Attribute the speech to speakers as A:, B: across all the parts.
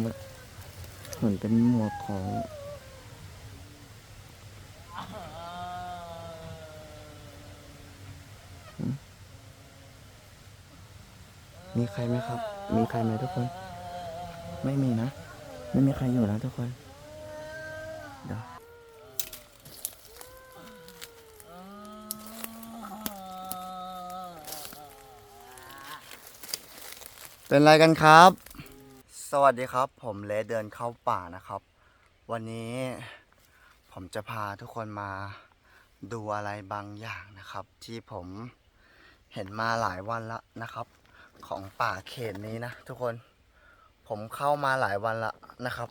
A: เหมือนเป็นหมวกของมีใครไหมครับ มีใครไหมทุกคน ไม่มีนะ ไม่มีใครอยู่นะทุกคน เดี๋ยวเป็นไรกันครับ สวัสดีครับ ผมเลเดินเข้าป่านะครับ วันนี้ผมจะพาทุกคนมาดูอะไรบางอย่างนะครับ ที่ผมเห็นมาหลายวันละนะครับ ของป่าเขตนี้นะ ทุกคนผมเข้ามาหลายวันละนะครับ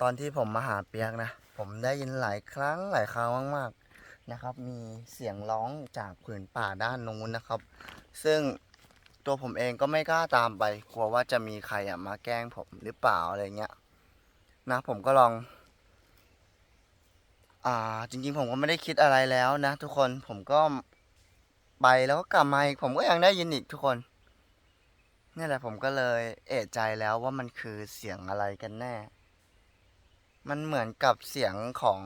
A: ตอนที่ผมมาหาเปียกนะ ผมได้ยินหลายครั้งหลายครั้งมากๆนะครับ มีเสียงร้องจากผืนป่าด้านนู้นนะครับ ซึ่ง ตัวผมเองก็ไม่กล้าตามไป กลัวว่าจะมีใครอะมาแกล้งผมหรือเปล่าอะไรเงี้ย นะผมก็ลอง อ่า จริง ๆ ผมก็ไม่ได้คิดอะไรแล้วนะ ทุกคนผมก็ไปแล้วก็กลับมาอีกผมก็ยังได้ยินอีกทุกคนนี่แหละผมก็เลยเอะใจแล้วว่ามันคือเสียงอะไรกันแน่ มันเหมือนกับเสียงของ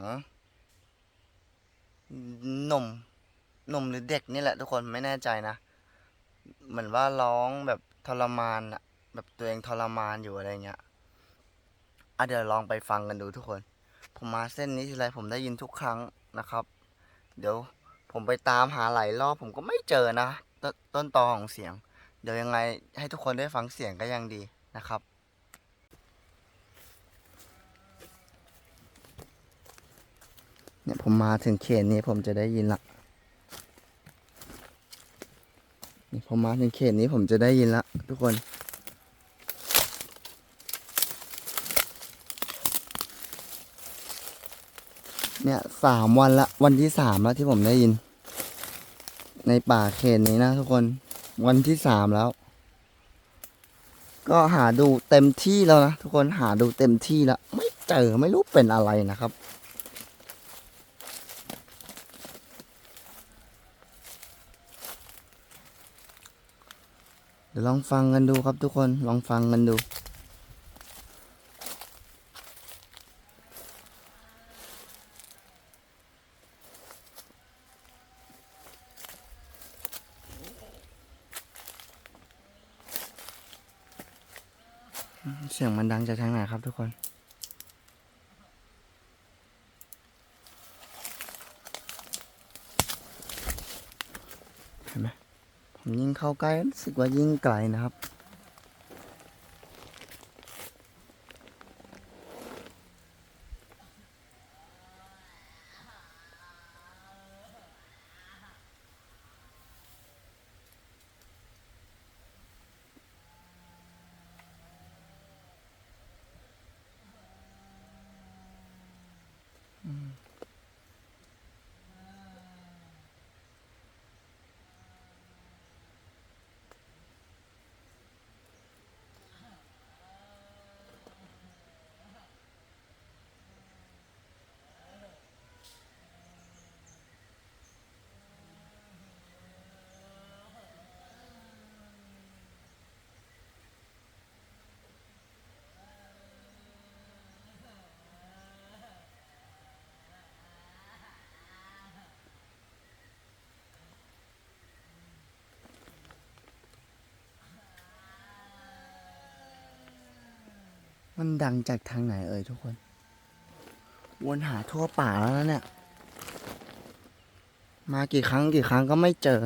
A: หนุ่มหนุ่มหรือเด็กนี่แหละทุกคนไม่แน่ใจนะ เหมือนว่าร้องแบบทรมานอะแบบตัวเองทรมานอยู่อะไรเงี้ยอะเดี๋ยวลองไปฟังกันดูทุกคน ผมมาเส้นนี้ทีไรผมได้ยินทุกครั้งนะครับ เดี๋ยวผมไปตามหาหลายรอบผมก็ไม่เจอนะตต้นตอของเสียง เดี๋ยวยังไงให้ทุกคนได้ฟังเสียงก็ยังดีนะครับเนี่ยผมมาถึงเขตนี้ผมจะได้ยินละ นี่ผมมาถึงเขตนี้ผมจะได้ยินละทุกคน เนี่ยสามวันละ วันที่สามแล้วที่ผมได้ยิน ในป่าเขตนี้นะ ทุกคนวันที่สามแล้ว ก็หาดูเต็มที่แล้วนะทุกคนหาดูเต็มที่แล้ว ไม่เจอไม่รู้เป็นอะไรนะครับ ดี๋ยวลองฟังกันดูครับทุกคนลองฟังกันดู เสียงมันดังจากทางไหนครับทุกคน เห็นไหมผม ยิ่งเข้าใกล้รู้สึกว่ายิ่งไกลนะครับ มันดังจากทางไหนเอ่ยทุกคน วนหาทั่วป่าแล้วนะเนี่ย มากี่ครั้งกี่ครั้งก็ไม่เจอ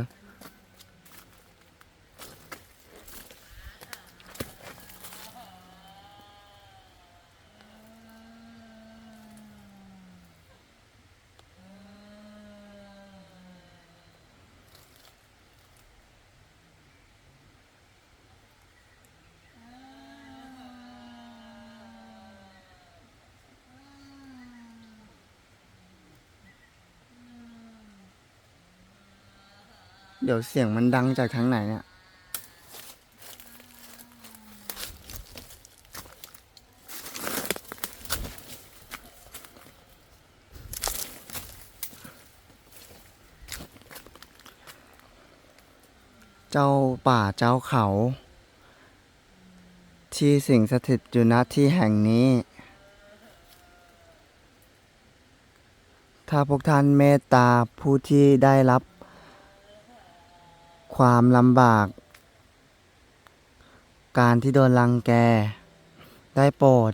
A: ดี๋ยวเสียงมันดังจากทางไหนเนี่ย เจ้าป่าเจ้าเขา ที่สิงสถิตอยู่ณที่แห่งนี้ ถ้าพวกท่านเมตตาผู้ที่ได้รับ ความลำบาก การที่โดนรังแก ได้โปรด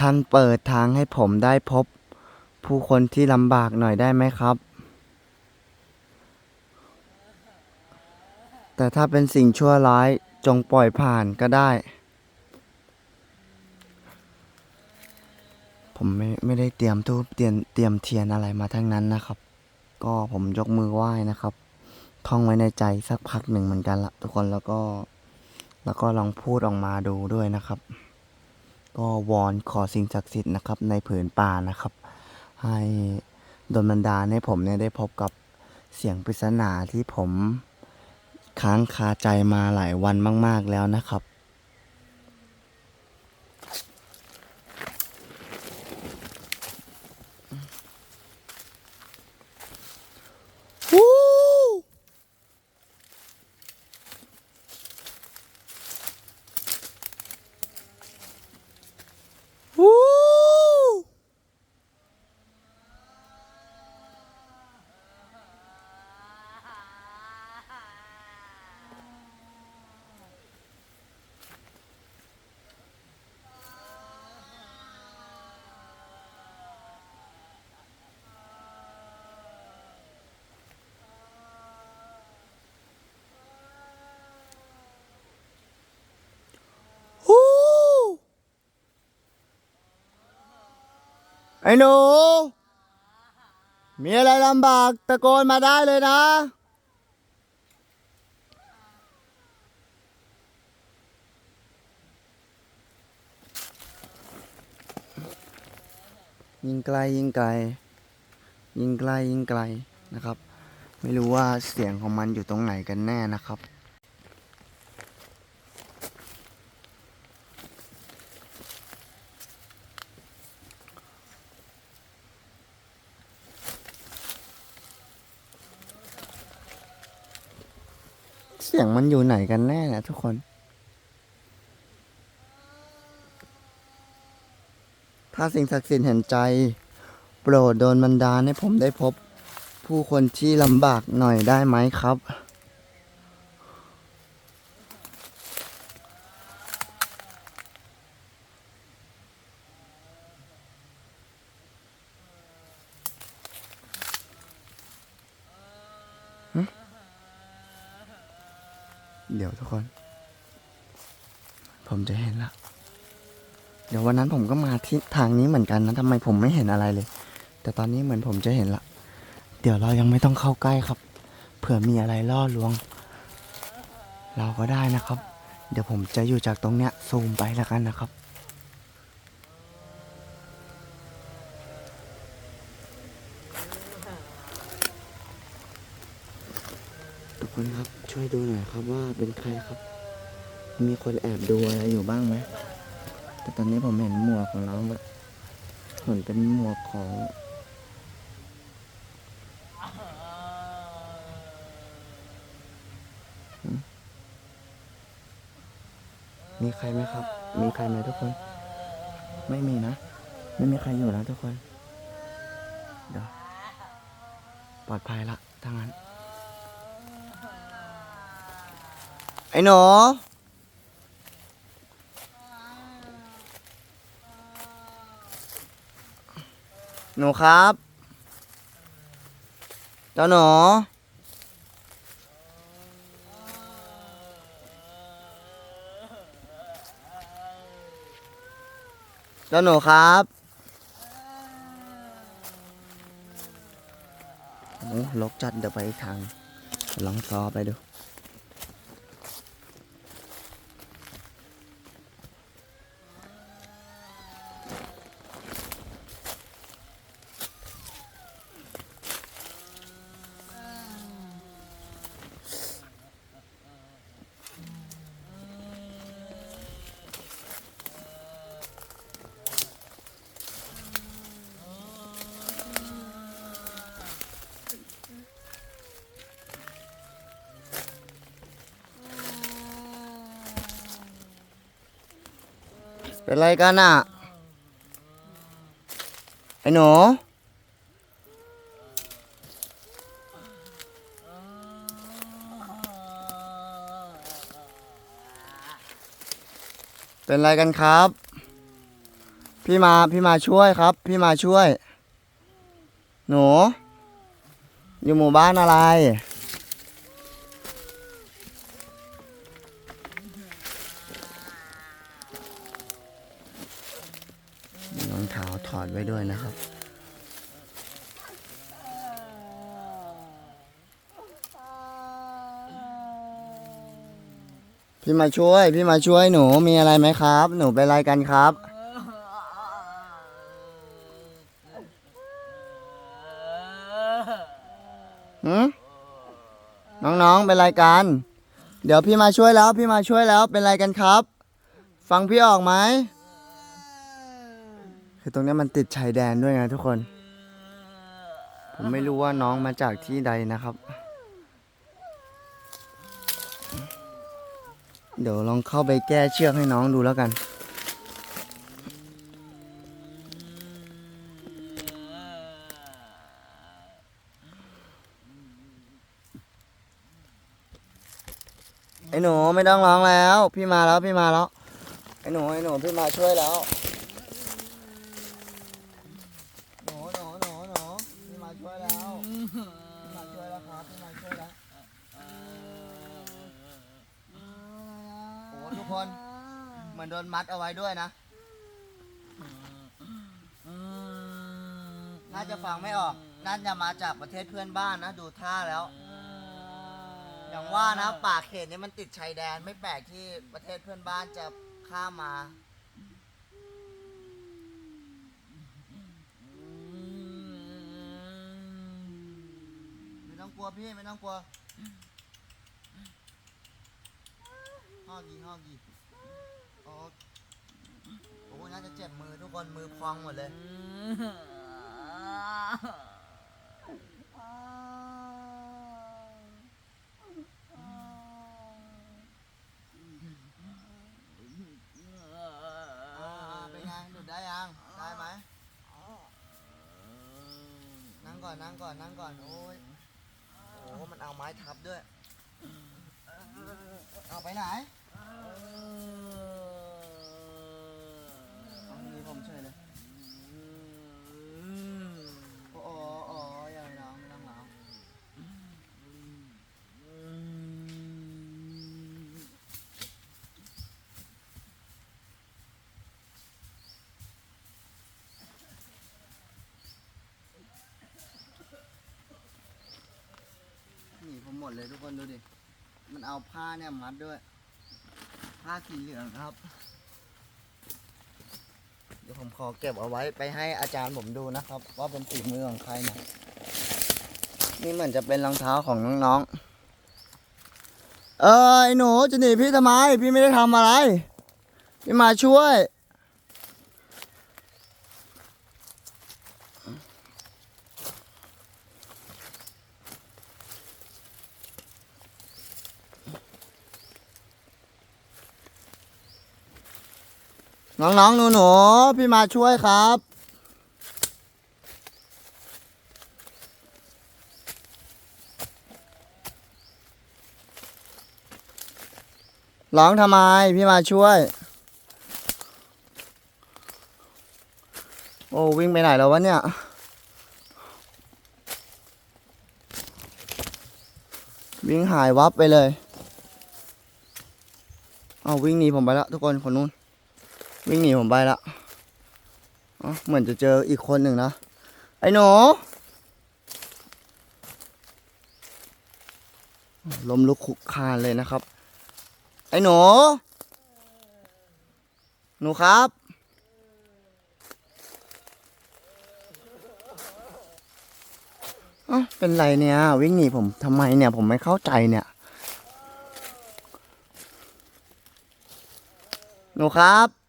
A: ท่านเปิดทางให้ผมได้พบ ผู้คนที่ลำบากหน่อยได้ไหมครับ แต่ถ้าเป็นสิ่งชั่วร้ายจงปล่อยผ่านก็ได้ ผมไม่ไม่ได้เตรียมทูบเตรียมเตรียมเทียนอะไรมาทั้งนั้นนะครับ ก็ผมยกมือไหว้นะครับ ท่องไว้ในใจสักพักหนึ่งเหมือนกันละทุกคนแล้วก็ แล้วก็ลองพูดออกมาดูด้วยนะครับ ก็วอนขอสิ่งศักดิ์สิทธิ์นะครับ ในผืนป่านะครับ ให้ดลบันดาลให้ผมเนี่ยได้พบกับเสียงปริศนาที่ผมค้างคาใจมาหลายวันมาก ๆแล้วนะครับ วู้วู้วู้ ไอ้หนู มีอะไรลำบากตะโกนมาได้เลยนะ ยิงไกลยิงไกล ยิงไกลยิงไกลนะครับ ไม่รู้ว่าเสียงของมันอยู่ตรงไหนกันแน่นะครับ มันอยู่ไหนกันแน่นะทุกคน ถ้าสิ่งศักดิ์สิทธิ์เห็นใจ โปรดโดนบันดาลให้ผมได้พบ ผู้คนที่ลำบากหน่อยได้ไหมครับ เดี๋ยวทุกคน ผมจะเห็นละ เดี๋ย วันนั้นผมก็มาที่ทางนี้เหมือนกันนะทำไมผมไม่เห็นอะไรเลย แต่ตอนนี้เหมือนผมจะเห็นละ เดี๋ยวเรายังไม่ต้องเข้าใกล้ครับ เผื่อมีอะไรล่อลวง เราก็ได้นะครับ เดี๋ยวผมจะอยู่จากตรงเนี้ยซูมไปแล้วกันนะครับทุกคนครับช่วยดูหน่อยครับว่าเป็นใครครับ มีคนแอบดูอะไรอยู่บ้างไหม แต่ตอนนี้ผมเห็นหมวกของน้องแบบเหมือนเป็นหมวกของมีใครไหมครับ มีใครไหมทุกคน ไม่มีนะ ไม่มีใครอยู่แล้วทุกคน เดี๋ยว ปลอดภัยละถ้างั้น ไอ้หนู หนูครับ เจ้าหนูเจ้าหนูครับโอ้ลกจัดเดี๋ยวไปทางลองซอไปดู เป็นไรกันอะ ไอ้หนูเป็นไรกันครับ พี่มาพี่มาช่วยครับ พี่มาช่วย หนู อยู่หมู่บ้านอะไร ถอดไว้ด้วยนะครับ พี่มาช่วย พี่มาช่วยหนูมีอะไรไหมครับ หนูเป็นอะไรกันครับ หืมน้องๆ เป็นไรกัน เดี๋ยวพี่มาช่วยแล้ว พี่มาช่วยแล้ว เป็นไรกันครับ ฟังพี่ออกไหม คือตรงนี้มันติดชายแดนด้วยไงทุกคน ผมไม่รู้ว่าน้องมาจากที่ใดนะครับ เดี๋ยวลองเข้าไปแก้เชือกให้น้องดูแล้วกันไอ้หนูไม่ต้องร้องแล้ว พี่มาแล้วพี่มาแล้วไอ้หนูไอ้หนูพี่มาช่วยแล้ว หนูหนูหนูหนูพี่มาช่วยแล้วพี่มาช่วยแล้วครับพี่มาช่วยแล้วโอ้ทุกคนเห มัดเอาไว้ด้วยนะ น่าจะฟังไม่ออก น่าจะมาจากประเทศเพื่อนบ้านนะ ดูท่าแล้ว อย่างว่านะป่าเขตนี้มันติดชายแดนไม่แปลกที่ประเทศเพื่อนบ้านจะข้ามมาไม่ต้องกลัวพี่ไม่ต้องกลัวห้อกีห้อกี น่าจะเจ็บมือทุกคนมือพองหมดเลย อ่าเป็นไงดูดได้ยัง ได้ไหม นั่งก่อนนั่งก่อนนั่งก่อนโอ้ยโอ้มันเอาไม้ทับด้วย เอาไปไหน เอามือผมเฉยเลย โอ้โอ้โอ้อย่าไปร้องไม่ต้องร้องหนีผมหม ดเลยทุกคนดูดิ มันเอาผ้าเนี่ยมัดด้วย ผ้าสีเหลืองครับ เดี๋ยวผมขอเก็บเอาไว้ไปให้อาจารย์ผมดูนะครับ ว่าเป็นฝีมือของใครนะนี่เหมือนจะเป็นรองเท้าของน้องๆ เออไอ้หนูจะหนีพี่ทำไม พี่ไม่ได้ทำอะไร พี่มาช่วย น้องๆ หนูๆ พี่มาช่วยครับ ร้องทำไม พี่มาช่วย โอ้ วิ่งไปไหนแล้ววะเนี่ยวิ่งหายวับไปเลย เอาวิ่งหนีผมไปแล้วทุกคนคนนู้น วิ่งหนีผมไปละอ๋อเหมือนจะเจออีกคนหนึ่งนะ ไอ้หนูลมลุกคุกคานเลยนะครับ ไอ้หนู หนูครับเอ้าเป็นไรเนี่ย วิ่งหนีผมทำไมเนี่ย ผมไม่เข้าใจเนี่ย หนูครับ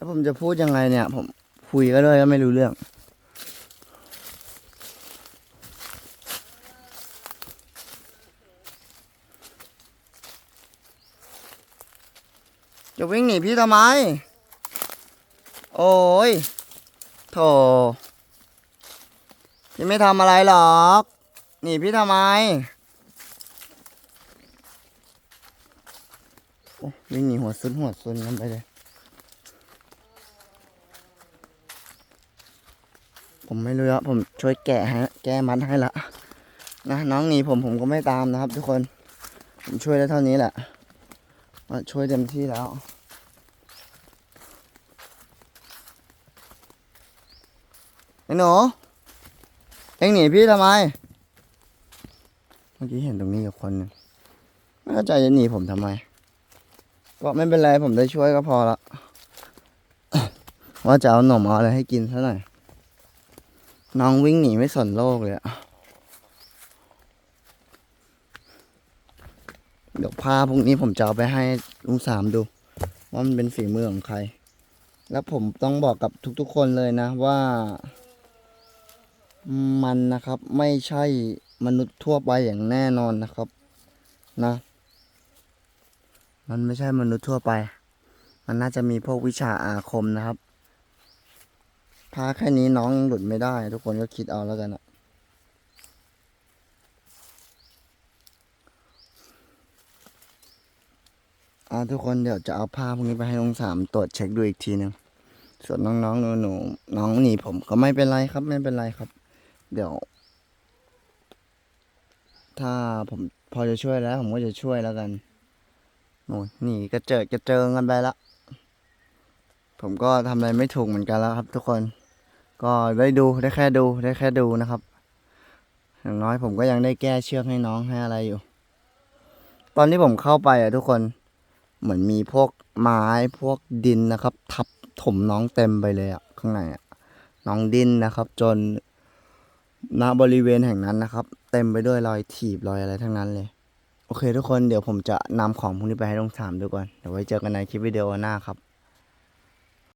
A: แล้วผมจะพูดยังไงเนี่ย ผมคุยก็เลยก็ไม่รู้เรื่อง จะวิ่งหนีพี่ทำไม โอ้ยโถพี่ไม่ทำอะไรหรอก หนีพี่ทำไมวิ่งหนีหัวซุนหัวซุนกันไปเลย ผมไม่รู้อะผมช่วยแกะฮะ แก้มัดให้ละนะน้องหนีผมผมก็ไม่ตามนะครับ ทุกคน ผมช่วยได้เท่านี้แหละว่าช่วยเต็มที่แล้วไอ้หนูเอ็งหนีพี่ทำไม เมื่อกี้เห็นตรงนี้อยู่คนนึงไม่เข้าใจจะหนีผมทำไม ก็ไม่เป็นไรผมได้ช่วยก็พอละว่าจะเอาหนมเอาอะไรให้กินซะหน่อย น้องวิ่งหนีไม่สนโลกเลยอะเดี๋ยวผ้าพวกนี้ผมจะเอาไปให้ลุงสามดู ว่ามันเป็นฝีมือของใคร แล้วผมต้องบอกกับทุกๆคนเลยนะว่า มันนะครับไม่ใช่มนุษย์ทั่วไปอย่างแน่นอนนะครับ นะ มันไม่ใช่มนุษย์ทั่วไป มันน่าจะมีพวกวิชาอาคมนะครับ พาแค่นี้น้องยังหลุดไม่ได้ ทุกคนก็คิดเอาแล้วกันอะอ่าทุกคนเดี๋ยวจะเอาผ้าพวกนี้ไปให้น้องสามตรวจเช็คดูอีกทีนึงส่วนน้องๆหนูๆน้องหนีผมก็ไม่เป็นไรครับ ไม่เป็นไรครับ เดี๋ยว ถ้าผมพอจะช่วยแล้ว ผมก็จะช่วยแล้วกันโอ้ยหนีกระเจิดกระเจิงกันไปละผมก็ทำอะไรไม่ถูกเหมือนกันแล้วครับทุกคน ก็ได้ดูได้แค่ดูได้แค่ดูนะครับ อย่างน้อยผมก็ยังได้แก้เชือกให้น้องให้อะไรอยู่ ตอนที่ผมเข้าไปอะทุกคนเหมือนมีพวกไม้พวกดินนะครับ ทับถมน้องเต็มไปเลยอะข้างในอะน้องดินนะครับ จนณบริเวณแห่งนั้นนะครับ เต็มไปด้วยรอยถีบรอยอะไรทั้งนั้นเลย โอเคทุกคนเดี๋ยวผมจะนำของพวกนี้ไปให้ลงสามดูก่อนเดี๋ยวไว้เจอกันในคลิปวิดีโอหน้าครับ